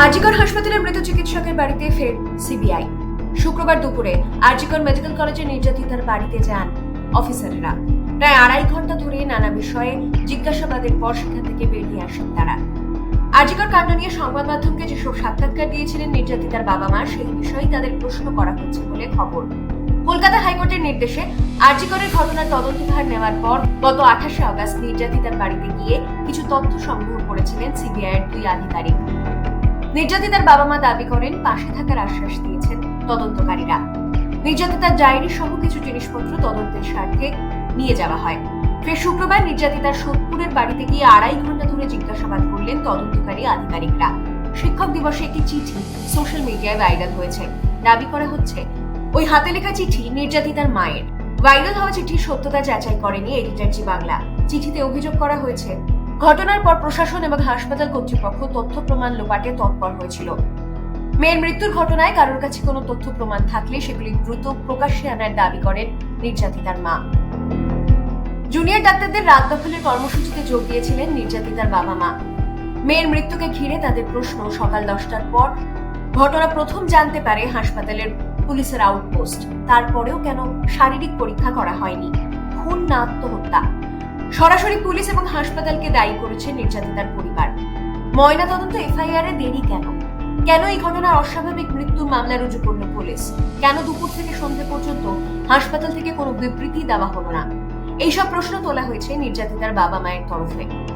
আরজিকর হাসপাতালের মৃত চিকিৎসকের বাড়িতে ফের সিবিআই। শুক্রবার দুপুরে আরজিকর মেডিকেল কলেজের নির্যাতিতার বাড়িতে যান অফিসাররা। প্রায় আড়াই ঘণ্টা ধরে নানা বিষয়ে জিজ্ঞাসাবাদের পর সেখান থেকে বেরিয়ে আসেন তারা। আরজিকর কাণ্ড নিয়ে সংবাদ মাধ্যমকে যেসব সাক্ষাৎকার দিয়েছিলেন নির্যাতিতার বাবা মা সেই বিষয়ে তাদের প্রশ্ন করা হচ্ছে বলে খবর। কলকাতা হাইকোর্টের নির্দেশে আরজিকরের ঘটনার তদন্তভার নেওয়ার পর গত আঠাশে আগস্ট নির্যাতিতার বাড়িতে গিয়ে কিছু তথ্য সংগ্রহ করেছিলেন সিবিআই এর দুই আধিকারিক। নির্যাতিতার বাবা মা দাবি করেন, পাশে থাকার আশ্বাস দিয়েছেন তদন্তকারীরা। নির্যাতিতার ডায়েরি সহ কিছু জিনিসপত্র তদন্তের স্বার্থে নিয়ে যাওয়া হয়। ফের শুক্রবার নির্যাতিতার সোদপুরের বাড়িতে গিয়ে আড়াই ঘণ্টা ধরে জিজ্ঞাসাবাদ করলেন তদন্তকারী আধিকারিকরা। শিক্ষক দিবসে একটি চিঠি সোশ্যাল মিডিয়ায় ভাইরাল হয়েছে। দাবি করা হচ্ছে, ওই হাতে লেখা চিঠি নির্যাতিতার মায়ের। ভাইরাল হওয়া চিঠির সত্যতা যাচাই করেনি এডিটার জি বাংলা। চিঠিতে অভিযোগ করা হয়েছে ঘটনার পর প্রশাসন এবং হাসপাতাল কর্তৃপক্ষ তথ্য প্রমাণ লোপাটে তৎপর হয়েছিল। মেয়ের মৃত্যুর ঘটনায় কারোর কাছে কোনো তথ্য প্রমাণ থাকলে সেগুলি দ্রুত প্রকাশ্যে আনার দাবি করেন নির্যাতিতার মা। জুনিয়র ডাক্তারদের রাত দখলের কর্মসূচিতে যোগ দিয়েছিলেন নির্যাতিতার বাবা মা। মেয়ের মৃত্যুকে ঘিরে তাদের প্রশ্ন সকাল দশটার পর। ঘটনা প্রথম জানতে পারে হাসপাতালের পুলিশের আউটপোস্ট। তারপরেও কেন শারীরিক পরীক্ষা করা হয়নি? খুন না আত্মহত্যা? সরাসরি পুলিশ এবং হাসপাতালকে দায়ী করেছে নির্যাতিতার পরিবার। ময়না তদন্ত এফআইআর এ দেরি কেন? কেন এই ঘটনার অস্বাভাবিক মৃত্যু মামলা রুজু করল পুলিশ? কেন দুপুর থেকে সন্ধ্যে পর্যন্ত হাসপাতাল থেকে কোনো বিবৃতি দেওয়া হলো না? এইসব প্রশ্ন তোলা হয়েছে নির্যাতিতার বাবা মায়ের তরফে।